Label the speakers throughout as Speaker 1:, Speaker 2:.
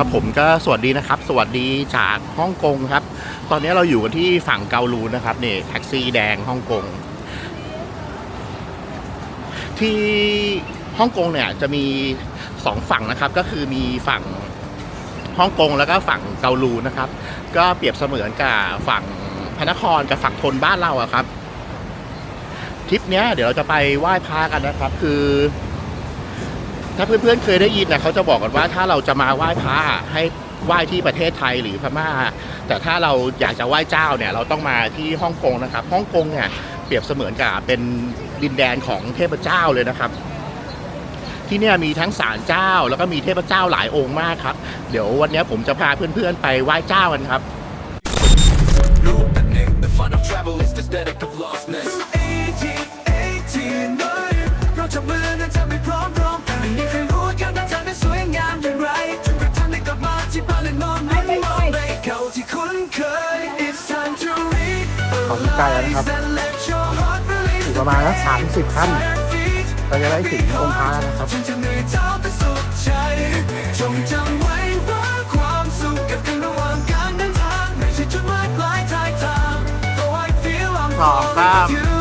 Speaker 1: ครับผมก็สวัสดีนะครับ สวัสดีจากฮ่องกงครับ ตอนนี้เราอยู่กันที่ฝั่งเกาลูนะครับนี่แท็กซี่แดงฮ่องกงที่ฮ่องกงเนี่ยจะมีสองฝั่งนะครับ ก็คือมีฝั่งฮ่องกงแล้วก็ฝั่งเกาลูนะครับ ก็เปรียบเสมือนกับฝั่งพระนครกับฝั่งทนบ้านเราอะครับทริปเนี้ยเดี๋ยวเราจะไปไหว้พระกันนะครับ คือ ถ้าเพื่อนๆเคยได้ยินนะเขาจะบอกกันว่าถ้าเราจะมาไหว้พระให้ไหว้ที่ประเทศไทยหรือพม่า แต่ถ้าเราอยากจะไหว้เจ้าเนี่ยเราต้องมาที่ฮ่องกงนะครับฮ่องกงเนี่ยเปรียบเสมือนกับเป็นดินแดนของเทพเจ้าเลยนะครับ ที่เนี่ยมีทั้งศาลเจ้า แล้วก็มีเทพเจ้าหลายองค์มากครับ เดี๋ยววันนี้ผมจะพาเพื่อนๆไปไหว้เจ้ากันครับ
Speaker 2: read
Speaker 1: ขอบคุณใจแล้วนะครับ
Speaker 2: and let your heart release
Speaker 1: อีกประมาณสักสามสิบขั้น
Speaker 2: their feet
Speaker 1: เราจะได้ถึงองค์พระแล้วนะครับ
Speaker 2: ฉันจะเหนื่อยเท้าแต่สุดใจจงจำไว้ว่าความสุขกับการระหว่างการเดินทางไม่ใช่จุดหมายปลายทางทาง Though I feel I'm
Speaker 1: สองครั
Speaker 2: falling
Speaker 1: บ
Speaker 2: with you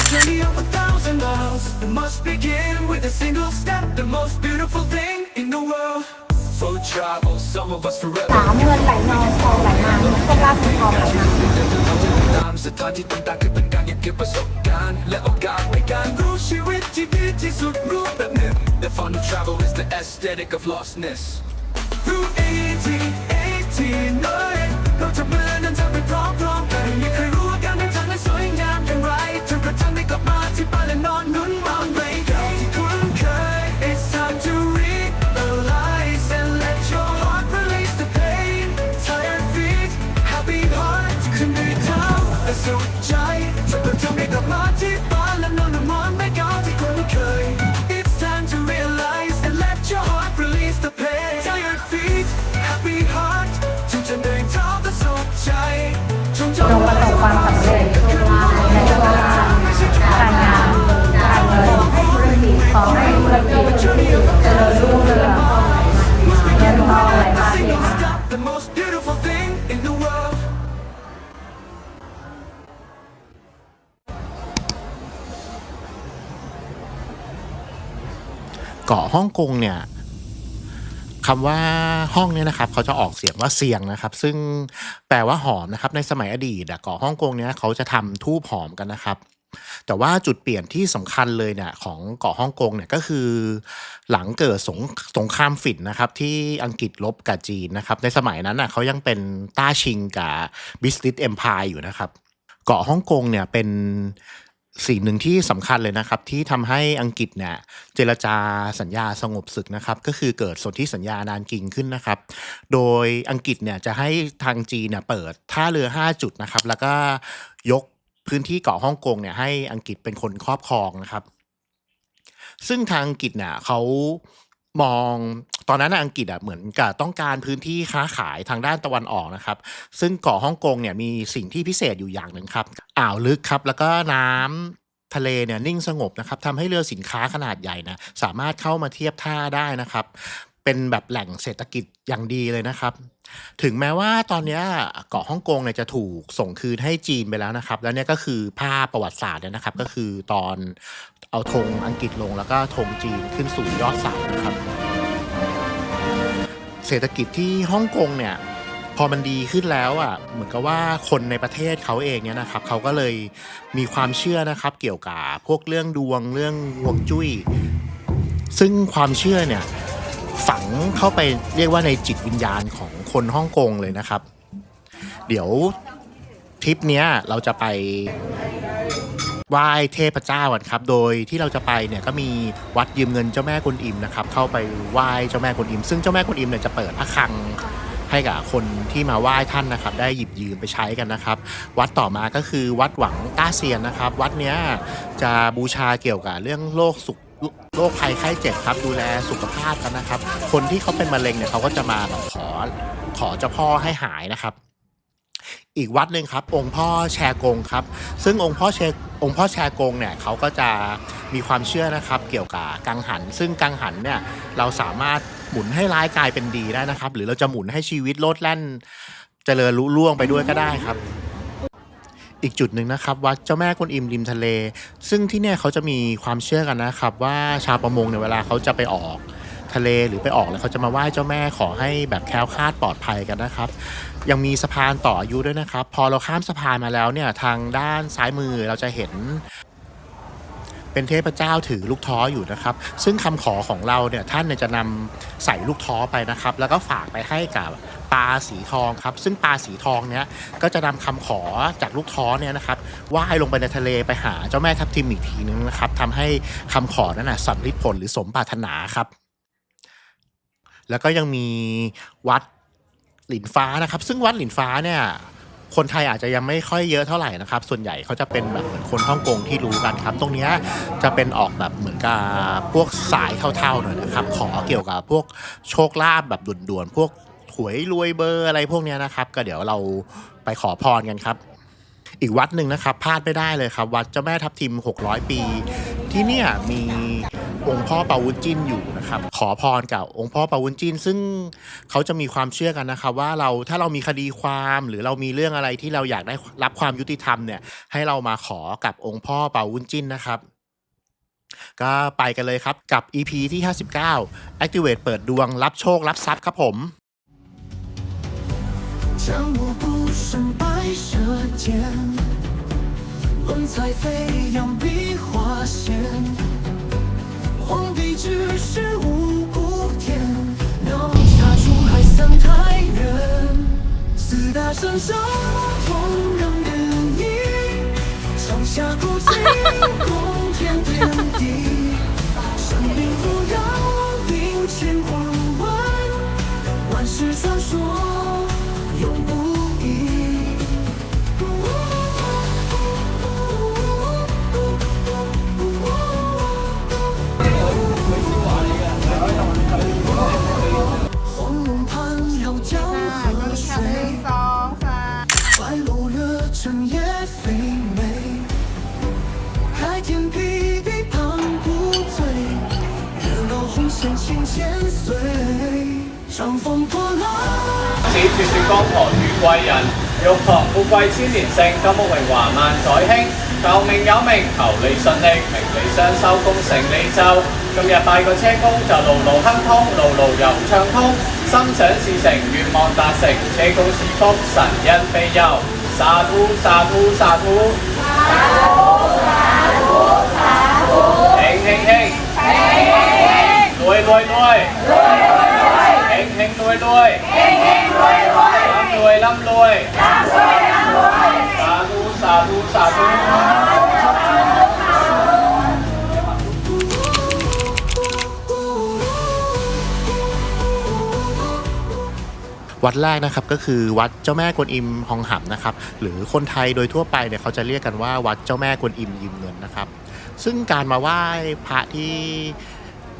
Speaker 2: A journey of a thousand miles It must begin with a single step The most beautiful thing in the world For travel, some of us
Speaker 3: สา
Speaker 2: forever
Speaker 3: มเงินไหลนองทองไหลมาเงินโชคลาภเงินทองไหลมา
Speaker 2: ทามสถานที่ต่างๆคือเป็นการเก็บเกี่ยวประสบการณ์ และโอกาสในการรู้ชีวิตที่ดีที่สุดรูปแบบหนึ่ง The fun of travel is the aesthetic of lostness Through 18 18เลยเราจะมือนั้นจะไปพร้อมๆกันไม่มีใครรู้ว่าการเดินทางนั้นสวยงามอย่างไรจนกระทั่งได้กลับมาที่บ้านและนอนนุ่นมองเลย
Speaker 3: ความสำเร็จในโชคลาภการงานการเงินให้ธุรกิจขอให้ธุรกิจเจริญรุ่งเรืองเงินทองไหลมาเทมา
Speaker 2: the most beautiful thing in the world
Speaker 1: เกาะฮ่องกงเนี่ย คำว่าห้องเนี่ยนะครับเขาจะออกเสียงว่าเสียงนะครับ ซึ่งแปลว่าหอมนะครับ ในสมัยอดีตอะเกาะฮ่องกงเนี่ยเขาจะทำทูบหอมกันนะครับ แต่ว่าจุดเปลี่ยนที่สำคัญเลยเนี่ยของเกาะฮ่องกงเนี่ยก็คือ หลังเกิดสงสงครามฝิ่นนะครับ ที่อังกฤษลบกับจีนนะครับ ในสมัยนั้นน่ะเขายังเป็นต้าชิงกับบิสติสเอ็มพายอยู่นะครับเกาะฮ่องกงเนี่ยเป็น สิ่งหนึ่งที่สำคัญเลยนะครับที่ทำให้อังกฤษเนี่ยเจรจาสัญญาสงบศึกนะครับก็คือเกิดสนธิสัญญานานกิงขึ้นนะครับ โดยอังกฤษเนี่ยจะให้ทางจีนเนี่ยเปิดท่าเรือ 5 จุดนะครับ แล้วก็ยกพื้นที่เกาะฮ่องกงเนี่ยให้อังกฤษเป็นคนครอบครองนะครับ ซึ่งทางอังกฤษเนี่ยเขา มองตอนนั้นน่ะอังกฤษอะเหมือนกับต้องการพื้นที่ค้าขายทางด้านตะวันออกนะครับ ซึ่งเกาะฮ่องกงเนี่ยมีสิ่งที่พิเศษอยู่อย่างหนึ่งครับ อ่าวลึกครับ แล้วก็น้ำทะเลเนี่ยนิ่งสงบนะครับทำให้เรือสินค้าขนาดใหญ่นะสามารถเข้ามาเทียบท่าได้นะครับ เป็นแบบแหล่งเศรษฐกิจอย่างดีเลยนะครับ ถึงแม้ว่าตอนนี้เกาะฮ่องกงเนี่ยจะถูกส่งคืนให้จีนไปแล้วนะครับ แล้วเนี่ยก็คือภาพประวัติศาสตร์เนี่ยนะครับ ก็คือตอนเอาธงอังกฤษลงแล้วก็ธงจีนขึ้นสู่ยอดเสานะครับ เศรษฐกิจที่ฮ่องกงเนี่ยพอมันดีขึ้นแล้วอะเหมือนกับว่าคนในประเทศเขาเองเนี่ยนะครับเขาก็เลยมีความเชื่อนะครับเกี่ยวกับพวกเรื่องดวงเรื่องฮวงจุ้ย ซึ่งความเชื่อเนี่ย ฝังเข้าไปเรียกว่าในจิตวิญญาณของคนฮ่องกงเลยนะครับ เดี๋ยวทริปเนี้ยเราจะไปไหว้เทพเจ้ากันครับ โดยที่เราจะไปเนี่ยก็มีวัดยืมเงินเจ้าแม่กวนอิมนะครับ เข้าไปไหว้เจ้าแม่กวนอิม ซึ่งเจ้าแม่กวนอิมเนี่ยจะเปิดพระคลังให้กับคนที่มาไหว้ท่านนะครับ ได้หยิบยืมไปใช้กันนะครับ วัดต่อมาก็คือวัดหวังต้าเซียนนะครับ วัดเนี้ยจะบูชาเกี่ยวกับเรื่องโรคสุข โรคภัยไข้เจ็บครับดูแลสุขภาพกันนะครับ คนที่เขาเป็นมะเร็งเนี่ยเขาก็จะมาแบบขอขอเจ้าพ่อให้หายนะครับ อีกวัดหนึ่งครับ องค์พ่อแชกงครับ ซึ่งองค์พ่อแชองค์พ่อแชกงเนี่ยเขาก็จะมีความเชื่อนะครับ เกี่ยวกับกังหัน ซึ่งกังหันเนี่ยเราสามารถหมุนให้ร้ายกลายเป็นดีได้นะครับ หรือเราจะหมุนให้ชีวิตโลดแล่นเจริญลุล่วงไปด้วยก็ได้ครับ อีกจุดหนึ่งนะครับวัดเจ้าแม่กวนอิมริมทะเล ซึ่งที่เนี่ยเขาจะมีความเชื่อกันนะครับ ว่าชาวประมงเนี่ยเวลาเขาจะไปออกทะเลหรือไปออกแล้วเขาจะมาไหว้เจ้าแม่ขอให้แบบแคล้วคลาดปลอดภัยกันนะครับ ยังมีสะพานต่ออายุด้วยนะครับ พอเราข้ามสะพานมาแล้วเนี่ยทางด้านซ้ายมือเราจะเห็น เป็นเทพเจ้าถือลูกท้ออยู่นะครับ ซึ่งคำขอของเราเนี่ยท่านเนี่ยจะนำใส่ลูกท้อไปนะครับ แล้วก็ฝากไปให้กับปลาสีทองครับ ซึ่งปลาสีทองเนี้ยก็จะนำคำขอจากลูกท้อเนี่ยนะครับว่ายลงไปในทะเลไปหาเจ้าแม่ทับทิมอีกทีนึงนะครับทำให้คำขอนั้นนะสำลิดผลหรือสมปรารถนาครับ แล้วก็ยังมีวัดหลินฟ้านะครับ ซึ่งวัดหลินฟ้าเนี่ย คนไทยอาจจะยังไม่ค่อยเยอะเท่าไหร่นะครับ ส่วนใหญ่เขาจะเป็นแบบเหมือนคนฮ่องกงที่รู้กันครับ ตรงนี้จะเป็นออกแบบเหมือนกับพวกสายเท่าๆหน่อยนะครับ ขอเกี่ยวกับพวกโชคลาภแบบด่วนๆ พวกหวยรวยเบอร์อะไรพวกเนี้ยนะครับ ก็เดี๋ยวเราไปขอพรกันครับ อีกวัดหนึ่งนะครับพลาดไม่ได้เลยครับ วัดเจ้าแม่ทับทิม 600 ปี ที่เนี่ยมีองค์พ่อปาวุญจินอยู่นะครับ ขอพรกับองค์พ่อปาวุญจิน ซึ่งเขาจะมีความเชื่อกันนะครับ ว่าเราถ้าเรามีคดีความหรือเรามีเรื่องอะไรที่เราอยากได้รับความยุติธรรมเนี่ย ให้เรามาขอกับองค์พ่อปาวุญจินนะครับ ก็ไปกันเลยครับกับ EP ที่ 59 Activate เปิดดวงรับโชครับทรัพย์ครับผม
Speaker 2: 将我不慎白舌尖，论彩飞扬 笔划线，皇帝只是无辜天，鸟下出海三太原，四大神兽同人人意，上下古今共天天地，生命不要并乾坤万，万世传说永不千岁。长风破浪。
Speaker 4: 此絕絕江河遇貴人，玉堂富貴千年盛，金屋榮華萬載興。求名有名，求利順利，名利双收，功成利就。今日拜個車公，就路路亨通，路路又暢通。心想事成，願望達成，車公是福，神恩庇佑。沙土沙土沙土， รวยรวยรวยเฮงเฮงรวยรวยเฮงเฮงรวยรวยร่ำรวยร่ำรวยร่ำรวยร่ำรวยสาธุสาธุสาธุ
Speaker 1: วัดแรกนะครับก็คือวัดเจ้าแม่กวนอิมฮองหับนะครับหรือคนไทยโดยทั่วไปเนี่ยเขาจะเรียกกันว่าวัดเจ้าแม่กวนอิมยืมเงินนะครับ ซึ่งการมาไหว้พระที่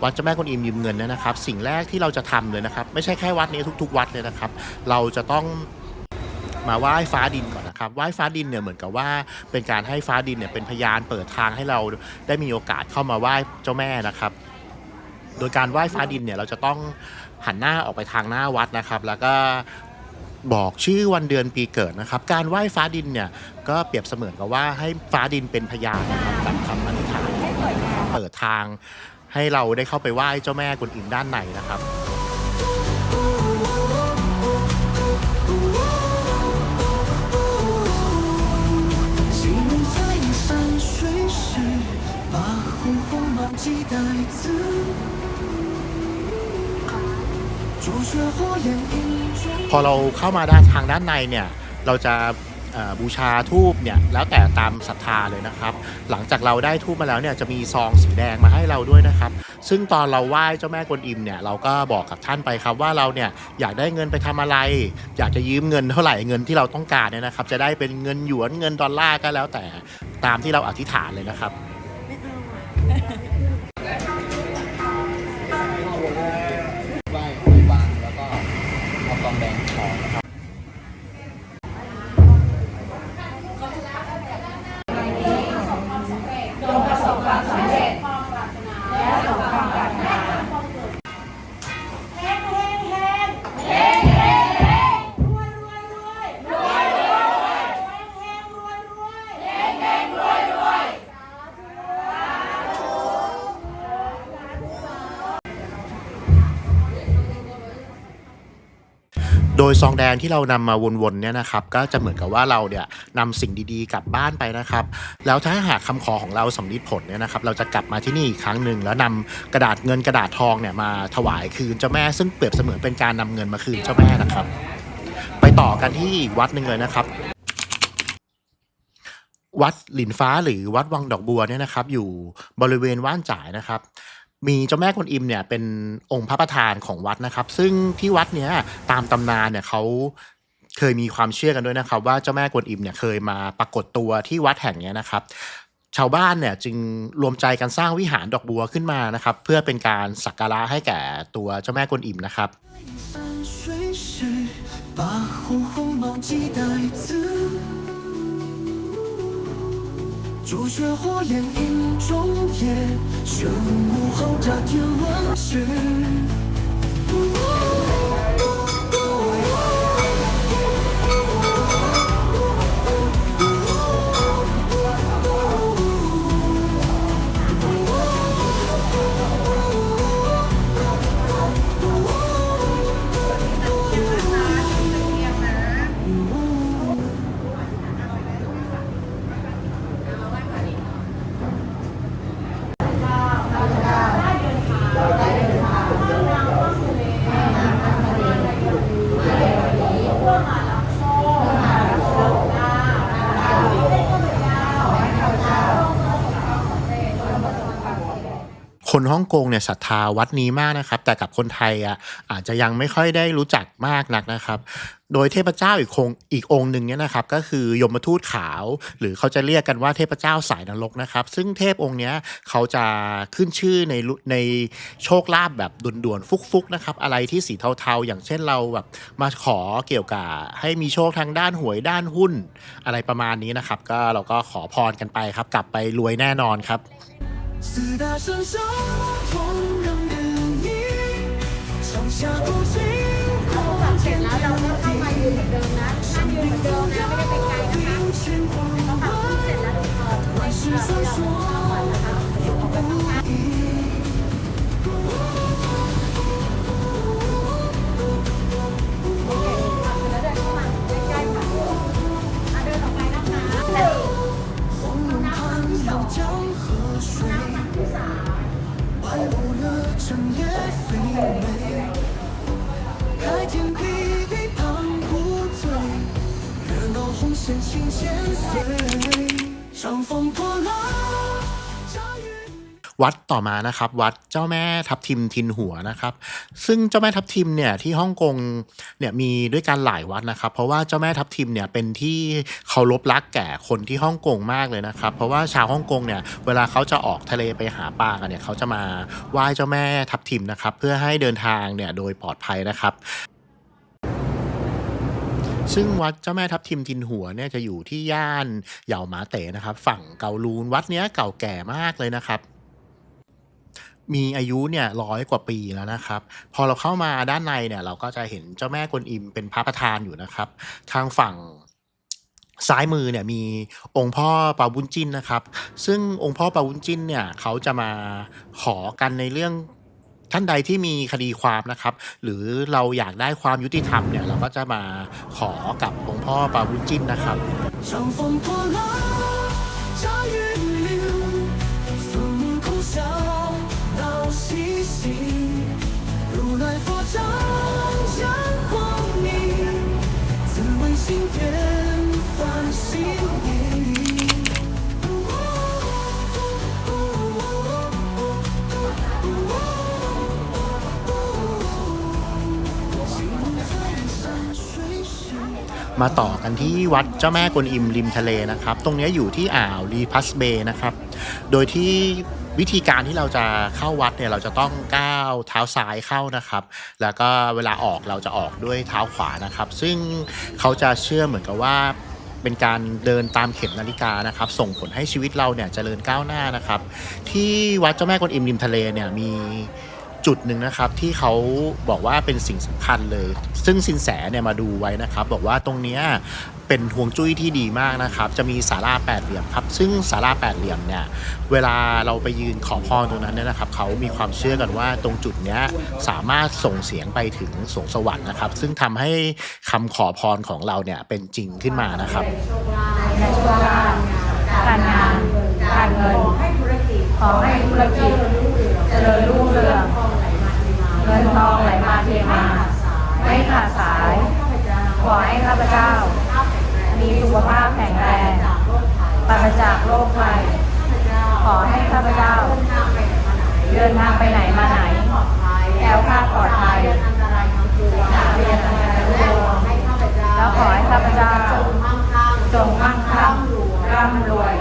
Speaker 1: วัดเจ้าแม่กวนอิมยืมเงินเนี่ยนะครับ สิ่งแรกที่เราจะทำเลยนะครับ ไม่ใช่แค่วัดนี้ทุก ๆ วัดเลยนะครับ เราจะต้องมาไหว้ฟ้าดินก่อนนะครับไหว้ฟ้าดินเนี่ยเหมือนกับว่าเป็นการให้ฟ้าดินเนี่ยเป็นพยานเปิดทางให้เราได้มีโอกาสเข้ามาไหว้เจ้าแม่นะครับ โดยการไหว้ฟ้าดินเนี่ยเราจะต้องหันหน้าออกไปทางหน้าวัดนะครับ แล้วก็บอกชื่อวันเดือนปีเกิดนะครับ การไหว้ฟ้าดินเนี่ยก็เปรียบเสมือนกับว่าให้ฟ้าดินเป็นพยานนะครับกับคำอธิษฐานเปิดทาง ให้เราได้เข้าไปไหว้เจ้าแม่กวนอิมด้านในนะครับพอเราเข้ามาด้านทางด้านในเนี่ย เราจะ บูชาทูบเนี่ยแล้วแต่ตามศรัทธาเลยนะครับ หลังจากเราได้ทูบมาแล้วเนี่ยจะมีซองสีแดงมาให้เราด้วยนะครับ ซึ่งตอนเราไหว้เจ้าแม่กวนอิมเนี่ยเราก็บอกกับท่านไปครับว่าเราเนี่ยอยากได้เงินไปทำอะไร อยากจะยืมเงินเท่าไหร่เงินที่เราต้องการเนี่ยนะครับ จะได้เป็นเงินหยวนเงินดอลลาร์ก็แล้วแต่ตามที่เราอธิษฐานเลยนะครับ
Speaker 5: ไหว้วางแล้วก็เอากองแดงทอนะครับ
Speaker 1: ยซองแดงที่เรานำมาวนๆเนี่ยนะครับก็จะเหมือนกับว่าเราเนี่ยนำสิ่งดีๆกลับบ้านไปนะครับ แล้วถ้าหากคำขอของเราสำลิดผลเนี่ยนะครับเราจะกลับมาที่นี่อีกครั้งหนึ่งแล้วนำกระดาษเงินกระดาษทองเนี่ยมาถวายคืนเจ้าแม่ซึ่งเปรียบเสมือนเป็นการนำเงินมาคืนเจ้าแม่นะครับ ไปต่อกันที่วัดหนึ่งเลยนะครับวัดหลินฟ้าหรือวัดวังดอกบัวเนี่ยนะครับ อยู่บริเวณว่านจ่ายนะครับ มีเจ้าแม่กวนอิมเนี่ยเป็นองค์พระประธานของวัดนะครับ ซึ่งที่วัดเนี้ยตามตำนานเนี่ยเขาเคยมีความเชื่อกันด้วยนะครับ ว่าเจ้าแม่กวนอิมเนี่ยเคยมาปรากฏตัวที่วัดแห่งนี้นะครับชาวบ้านเนี่ยจึงรวมใจกันสร้างวิหารดอกบัวขึ้นมานะครับ เพื่อเป็นการสักการะให้แก่ตัวเจ้าแม่กวนอิมนะครับ
Speaker 2: 朱雀火焰映中夜，玄武后乍天问世。
Speaker 1: 哦哦 ฮ่องกงเนี่ยศรัทธาวัดนี้มากนะครับ แต่กับคนไทยอะอาจจะยังไม่ค่อยได้รู้จักมากนักนะครับ โดยเทพเจ้าอีกคงอีกองหนึ่งเนี่ยนะครับ ก็คือยมทูตขาว หรือเขาจะเรียกกันว่าเทพเจ้าสายนรกนะครับ ซึ่งเทพองค์เนี้ยเขาจะขึ้นชื่อในในโชคลาภแบบด่วนๆฟุกๆนะครับ อะไรที่สีเทาๆ อย่างเช่นเราแบบมาขอเกี่ยวกับให้มีโชคทางด้านหวยด้านหุ้น อะไรประมาณนี้นะครับ ก็เราก็ขอพรกันไปครับ กลับไปรวยแน่นอนครับ
Speaker 2: 四大神兽同人联谊，创下不朽光
Speaker 3: 天地神兵高压兵全狂奔，万世穿
Speaker 2: 梭永无意。江河水。快步了整夜飞美，开天辟地旁不醉，热闹红线情千岁，长风破浪，
Speaker 1: วัดต่อมานะครับวัดเจ้าแม่ทับทิมทินหัวนะครับ ซึ่งเจ้าแม่ทับทิมเนี่ยที่ฮ่องกงเนี่ยมีด้วยกันหลายวัดนะครับ เพราะว่าเจ้าแม่ทับทิมเนี่ยเป็นที่เคารพรักแก่คนที่ฮ่องกงมากเลยนะครับ เพราะว่าชาวฮ่องกงเนี่ยเวลาเขาจะออกทะเลไปหาปลากันเนี่ยเขาจะมาไหว้เจ้าแม่ทับทิมนะครับ เพื่อให้เดินทางเนี่ยโดยปลอดภัยนะครับซึ่งวัดเจ้าแม่ทับทิมทินหัวเนี่ยจะอยู่ที่ย่านเหยาหมาเต๋นะครับ ฝั่งเกาลูนวัดเนี้ยเก่าแก่มากเลยนะครับ มีอายุเนี่ยร้อยกว่าปีแล้วนะครับ พอเราเข้ามาด้านในเนี่ยเราก็จะเห็นเจ้าแม่กวนอิมเป็นพระประธานอยู่นะครับ ทางฝั่งซ้ายมือเนี่ยมีองค์พ่อปาบุญจินนะครับ ซึ่งองค์พ่อปาบุญจินเนี่ยเขาจะมาขอกันในเรื่องท่านใดที่มีคดีความนะครับ หรือเราอยากได้ความยุติธรรมเนี่ยเราก็จะมาขอกับองค์พ่อปาบุญจินนะครับ มาต่อกันที่วัดเจ้าแม่กวนอิมริมทะเลนะครับ ตรงนี้อยู่ที่อ่าวรีพัสเบย์นะครับ โดยที่วิธีการที่เราจะเข้าวัดเนี่ยเราจะต้องก้าวเท้าซ้ายเข้านะครับ แล้วก็เวลาออกเราจะออกด้วยเท้าขวานะครับ ซึ่งเขาจะเชื่อเหมือนกับว่าเป็นการเดินตามเข็มนาฬิกานะครับ ส่งผลให้ชีวิตเราเนี่ยเจริญก้าวหน้านะครับ ที่วัดเจ้าแม่กวนอิมริมทะเลเนี่ยมี จุดหนึ่งนะครับที่เขาบอกว่าเป็นสิ่งสำคัญเลย ซึ่งสินแสเนี่ยมาดูไว้นะครับ บอกว่าตรงเนี้ยเป็นฮวงจุ้ยที่ดีมากนะครับ จะมีศาลาแปดเหลี่ยมครับ ซึ่งศาลาแปดเหลี่ยมเนี่ย เวลาเราไปยืนขอพรตรงนั้นเนี่ยนะครับ เขามีความเชื่อกันว่าตรงจุดเนี้ยสามารถส่งเสียงไปถึงสวงสวรรค์นะครับ ซึ่งทำให้คำขอพรของเราเนี่ยเป็นจริงขึ้นมานะครับ
Speaker 3: ในโชคลาภการงานการเงินขอให้ธุรกิจขอให้ธุรกิจเจริญรุ่งเรือง งินทองไหลมาเทมาไม่ขาดสาย ขอให้ข้าพเจ้า มีสุขภาพแข็งแรงปราศจากโรคภัยขอให้ข้าพเจ้า เดินทางไปไหนมาไหนแคล้วคลาดปลอดภัยจากเรียนอันตรายทั้งปวงแล้วขอให้ข้าพเจ้าจงมั่งคั่งร่ำรวย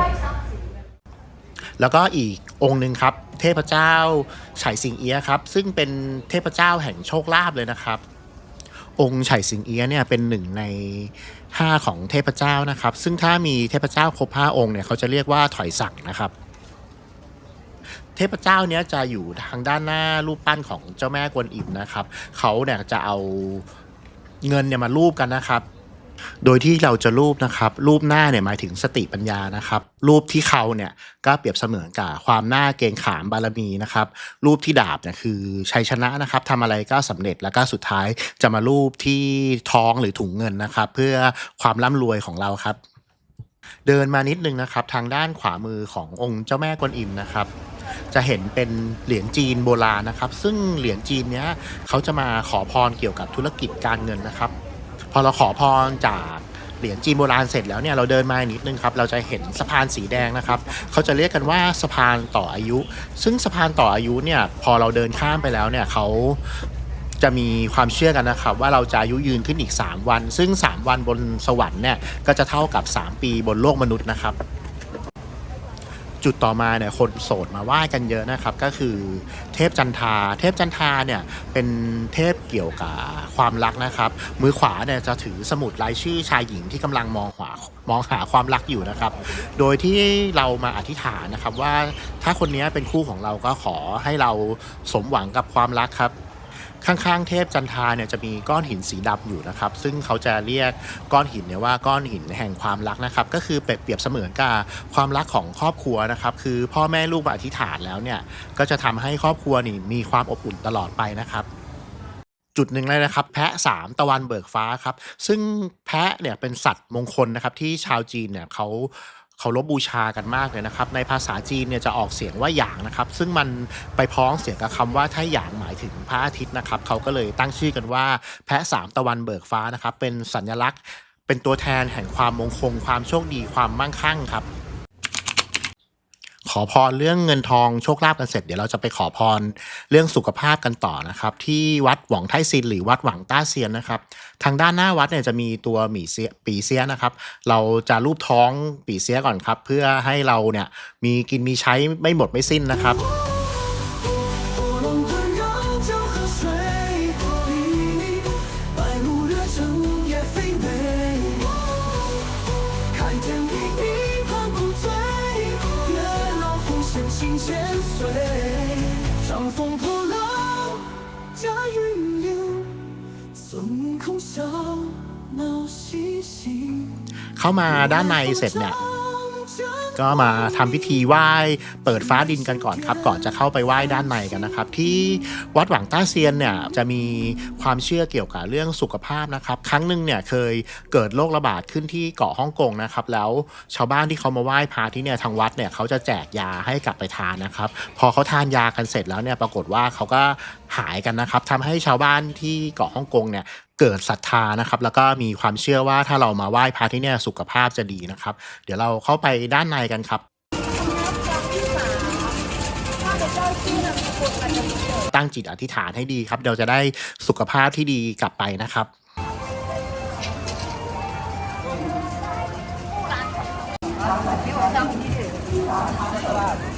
Speaker 1: แล้วก็อีกองค์หนึ่งครับ เทพเจ้าไฉสิงเอียครับ ซึ่งเป็นเทพเจ้าแห่งโชคลาภเลยนะครับ องค์ไฉสิงเอียเนี่ยเป็นหนึ่งใน 5 ของเทพเจ้านะครับ ซึ่งถ้ามีเทพเจ้าครบ5องค์เนี่ยเขาจะเรียกว่าถอยสั่งนะครับเทพเจ้าเนี้ยจะอยู่ทางด้านหน้ารูปปั้นของเจ้าแม่กวนอิมนะครับ เขาเนี่ยจะเอาเงินเนี่ยมารูปกันนะครับ โดยที่เราจะรูปนะครับรูปหน้าเนี่ยหมายถึงสติปัญญานะครับรูปที่เขาเนี่ยก็เปรียบเสมือนกับความหน้าเกงขามบารมีนะครับรูปที่ดาบเนี่ยคือชัยชนะนะครับทำอะไรก็สำเร็จแล้วก็สุดท้ายจะมารูปที่ท้องหรือถุงเงินนะครับ เพื่อความร่ำรวยของเราครับ เดินมานิดนึงนะครับ ทางด้านขวามือขององค์เจ้าแม่กวนอิมนะครับจะเห็นเป็นเหรียญจีนโบราณนะครับ ซึ่งเหรียญจีนเนี้ยเขาจะมาขอพรเกี่ยวกับธุรกิจการเงินนะครับ พอเราขอพรจากเหรียญจีนโบราณเสร็จแล้วเนี่ยเราเดินมานิดนึงครับเราจะเห็นสะพานสีแดงนะครับ เขาจะเรียกกันว่าสะพานต่ออายุ ซึ่งสะพานต่ออายุเนี่ยพอเราเดินข้ามไปแล้วเนี่ยเขาจะมีความเชื่อกันนะครับ ว่าเราจะอายุยืนขึ้นอีก 3 วัน ซึ่ง 3 วันบนสวรรค์เนี่ยก็จะเท่ากับ 3 ปีบนโลกมนุษย์นะครับ จุดต่อมาเนี่ยคนโสดมาไหว้กันเยอะนะครับ ก็คือเทพจันทา เทพจันทาเนี่ยเป็นเทพเกี่ยวกับความรักนะครับ มือขวาเนี่ยจะถือสมุดรายชื่อชายหญิงที่กำลังมองหามองหาความรักอยู่นะครับ โดยที่เรามาอธิษฐานนะครับว่าถ้าคนนี้เป็นคู่ของเราก็ขอให้เราสมหวังกับความรักครับ ข้างๆ เทพจันทาเนี่ยจะมีก้อนหินสีดำอยู่นะครับ ซึ่งเขาจะเรียกก้อนหินเนี่ยว่าก้อนหินแห่งความรักนะครับ ก็คือเปรียบเสมือนกับความรักของครอบครัวนะครับ คือพ่อแม่ลูกมาอธิษฐานแล้วเนี่ย ก็จะทำให้ครอบครัวนี่มีความอบอุ่นตลอดไปนะครับจุดหนึ่งเลยนะครับ แพะสามตะวันเบิกฟ้าครับ ซึ่งแพะเนี่ยเป็นสัตว์มงคลนะครับที่ชาวจีนเนี่ยเขา เคารพบูชากันมากเลยนะครับ ในภาษาจีนเนี่ยจะออกเสียงว่าหยางนะครับ ซึ่งมันไปพ้องเสียงกับคำว่าถ้าหยางหมายถึงพระอาทิตย์นะครับ เขาก็เลยตั้งชื่อกันว่า แพะสามตะวันเบิกฟ้านะครับ เป็นสัญลักษณ์ เป็นตัวแทนแห่งความมงคลความโชคดีความมั่งคั่งครับ ขอพรเรื่องเงินทองโชคลาภกันเสร็จเดี๋ยวเราจะไปขอพรเรื่องสุขภาพกันต่อนะครับ ที่วัดหวังไทซินหรือวัดหวังต้าเซียนนะครับ ทางด้านหน้าวัดเนี่ยจะมีตัวหมีเสียปีเสียนะครับ เราจะรูปท้องปีเสียก่อนครับ เพื่อให้เราเนี่ยมีกินมีใช้ไม่หมดไม่สิ้นนะครับ เข้ามาด้านในเสร็จเนี่ย ก็มาทำพิธีไหว้เปิดฟ้าดินกันก่อนครับ ก่อนจะเข้าไปไหว้ด้านในกันนะครับ ที่วัดหวังต้าเซียนเนี่ยจะมีความเชื่อเกี่ยวกับเรื่องสุขภาพนะครับ ครั้งหนึ่งเนี่ยเคยเกิดโรคระบาดขึ้นที่เกาะฮ่องกงนะครับ แล้วชาวบ้านที่เขามาไหว้พระที่เนี่ยทางวัดเนี่ยเขาจะแจกยาให้กลับไปทานนะครับ พอเขาทานยากันเสร็จแล้วเนี่ยปรากฏว่าเขาก็หายกันนะครับทำให้ชาวบ้านที่เกาะฮ่องกงเนี่ย เกิดศรัทธานะครับ แล้วก็มีความเชื่อว่าถ้าเรามาไหว้พระที่นี่สุขภาพจะดีนะครับ เดี๋ยวเราเข้าไปด้านในกันครับตั้งจิตอธิษฐานให้ดีครับ เราจะได้สุขภาพที่ดีกลับไปนะครับว่าเจ้าที่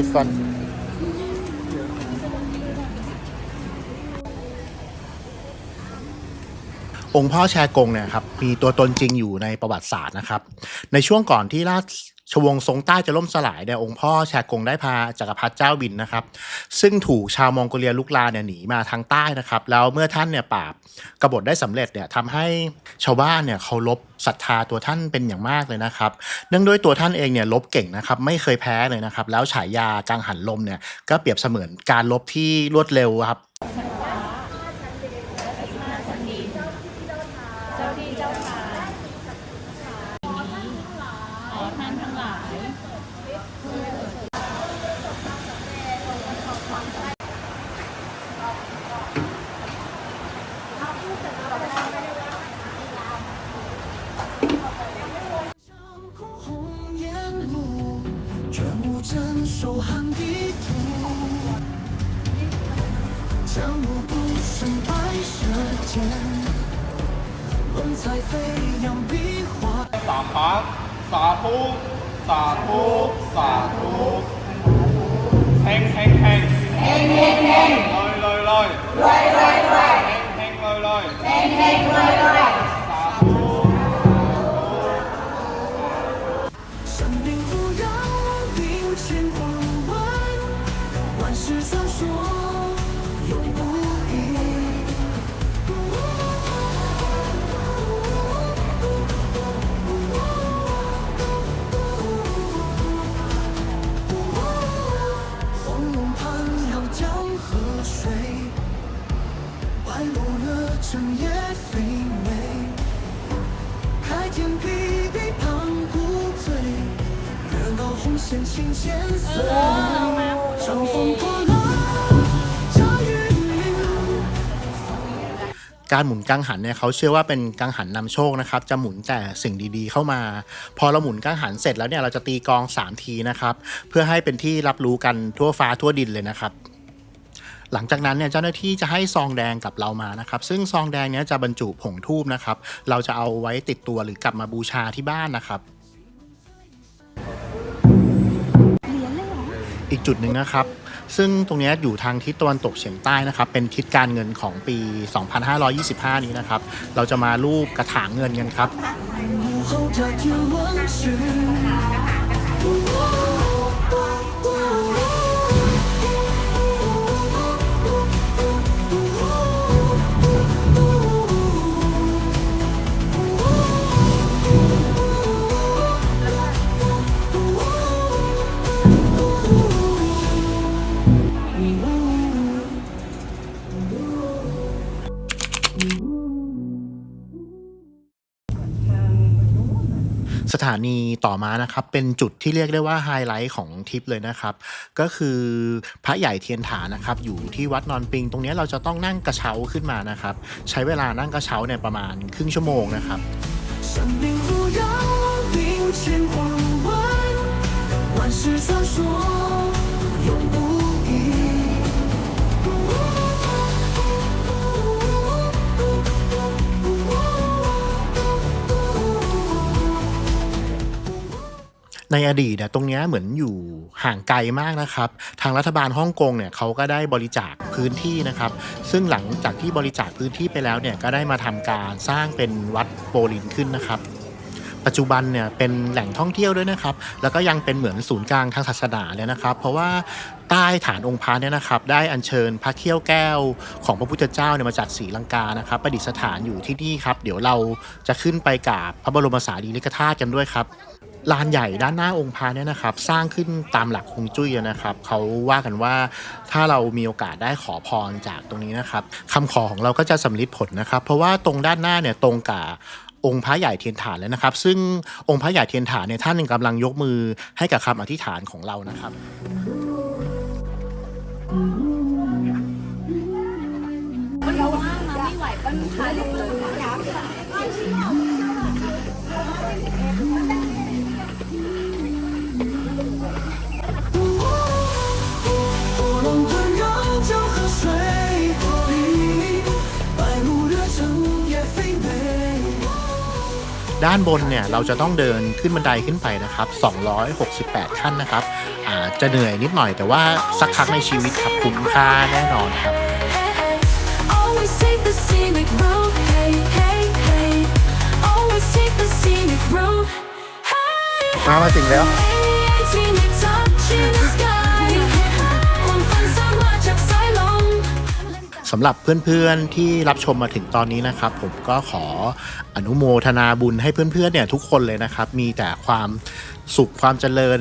Speaker 1: take this one องค์พ่อแชกงเนี่ยครับมีตัวตนจริงอยู่ในประวัติศาสตร์นะครับ ในช่วงก่อนที่ราช ชวงทรงใต้จะล่มสลายเนี่ยองค์พ่อแชกงได้พาจักรพรรดิเจ้าบินนะครับ ซึ่งถูกชาวมองโกเลียลุกลาเนี่ยหนีมาทางใต้นะครับ แล้วเมื่อท่านเนี่ยปราบกบฏได้สำเร็จเนี่ยทำให้ชาวบ้านเนี่ยเคารพศรัทธาตัวท่านเป็นอย่างมากเลยนะครับ เนื่องด้วยตัวท่านเองเนี่ยลบเก่งนะครับ ไม่เคยแพ้เลยนะครับ แล้วฉายากังหันลมเนี่ยก็เปรียบเสมือนการลบที่รวดเร็วครับ
Speaker 4: 人，雲際飛
Speaker 2: 任變幻。三拍，沙土，沙土，沙土。輕輕輕，輕輕輕，累累累，累累累，輕輕累累，輕輕累累。天辟地旁不醉，月高红线情千岁。乘风破浪，驾云凌。
Speaker 1: การหมุนกังหันเนี่ยเขาเชื่อว่าเป็นกังหันนำโชคนะครับ จะหมุนแต่สิ่งดีๆเข้ามา พอเราหมุนกังหันเสร็จแล้วเนี่ยเราจะตีกลอง 3 ทีนะครับ เพื่อให้เป็นที่รับรู้กันทั่วฟ้าทั่วดินเลยนะครับ หลังจากนั้นเนี่ยเจ้าหน้าที่จะให้ซองแดงกับเรามานะครับซึ่งซองแดงเนี้ยจะบรรจุผงทูบนะครับเราจะเอาไว้ติดตัวหรือกลับมาบูชาที่บ้านนะครับอีกจุดหนึ่งนะครับ ซึ่งตรงนี้อยู่ทางทิศตะวันตกเฉียงใต้นะครับ เป็นทิศการเงินของปี 2525 นี้นะครับ เราจะมารูปกระถางเงินกันครับ นีต่อมานะครับ เป็นจุดที่เรียกได้ว่าไฮไลท์ของทริปเลยนะครับ ก็คือพระใหญ่เทียนฐานนะครับ อยู่ที่วัดนอนปิง ตรงเนี้ยเราจะต้องนั่งกระเช้าขึ้นมานะครับ ใช้เวลานั่งกระเช้าเนี่ยประมาณครึ่งชั่วโมงนะครับ
Speaker 2: 生命忽让我灵牵魂弯，万世传说
Speaker 1: ในอดีตเนี่ยตรงนี้เหมือนอยู่ห่างไกลมากนะครับ ทางรัฐบาลฮ่องกงเนี่ยเขาก็ได้บริจาคพื้นที่นะครับ ซึ่งหลังจากที่บริจาคพื้นที่ไปแล้วเนี่ยก็ได้มาทำการสร้างเป็นวัดโปลินขึ้นนะครับ ปัจจุบันเนี่ยเป็นแหล่งท่องเที่ยวด้วยนะครับ แล้วก็ยังเป็นเหมือนศูนย์กลางทางศาสนาเลยนะครับ เพราะว่าใต้ฐานองค์พระเนี่ยนะครับ ได้อัญเชิญพระเขี้ยวแก้วของพระพุทธเจ้าเนี่ยมาจากศรีลังกานะครับ ประดิษฐานอยู่ที่นี่ครับ เดี๋ยวเราจะขึ้นไปกราบพระบรมสารีริกธาตุกันด้วยครับ ลานใหญ่ด้านหน้าองค์พระเนี่ยนะครับ สร้างขึ้นตามหลักฮวงจุ้ยนะครับเขาว่ากันว่าถ้าเรามีโอกาสได้ขอพรจากตรงนี้นะครับคำขอของเราก็จะสำลิดผลนะครับ เพราะว่าตรงด้านหน้าเนี่ยตรงกับองค์พระใหญ่เทียนฐานเลยนะครับ ซึ่งองค์พระใหญ่เทียนฐานเนี่ยท่านกำลังยกมือให้กับคำอธิษฐานของเรานะครับ
Speaker 2: 火
Speaker 1: ด้านบนเนี่ยเราจะต้องเดินขึ้นบันไดขึ้นไปนะครับ 268 ขั้นนะครับอาจจะเหนื่อยนิดหน่อยแต่ว่าสักครั้งในชีวิตครับคุ้มค่าแน่นอนครับ
Speaker 2: Always take the scenic road. Hey, hey, hey. Always take the scenic road. Hey,
Speaker 1: มามาถึงแล้วำหรับเพื่อนๆที่รับชมมาถึงตอนนี้นะครับ ผมก็ขออนุโมทนาบุญให้เพื่อนๆเนี่ยทุกคนเลยนะครับ มีแต่ความสุขความเจริญ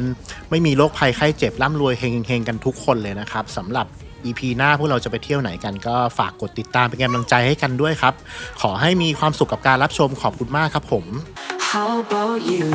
Speaker 1: ไม่มีโรคภัยไข้เจ็บร่ำรวยเฮงๆกันทุกคนเลยนะครับสำหรับ EP หน้าพวกเราจะไปเที่ยวไหนกันก็ฝากกดติดตามเป็นกำลังใจให้กันด้วยครับ ขอให้มีความสุขกับการรับชมขอบคุณมากครับผม
Speaker 2: How about you?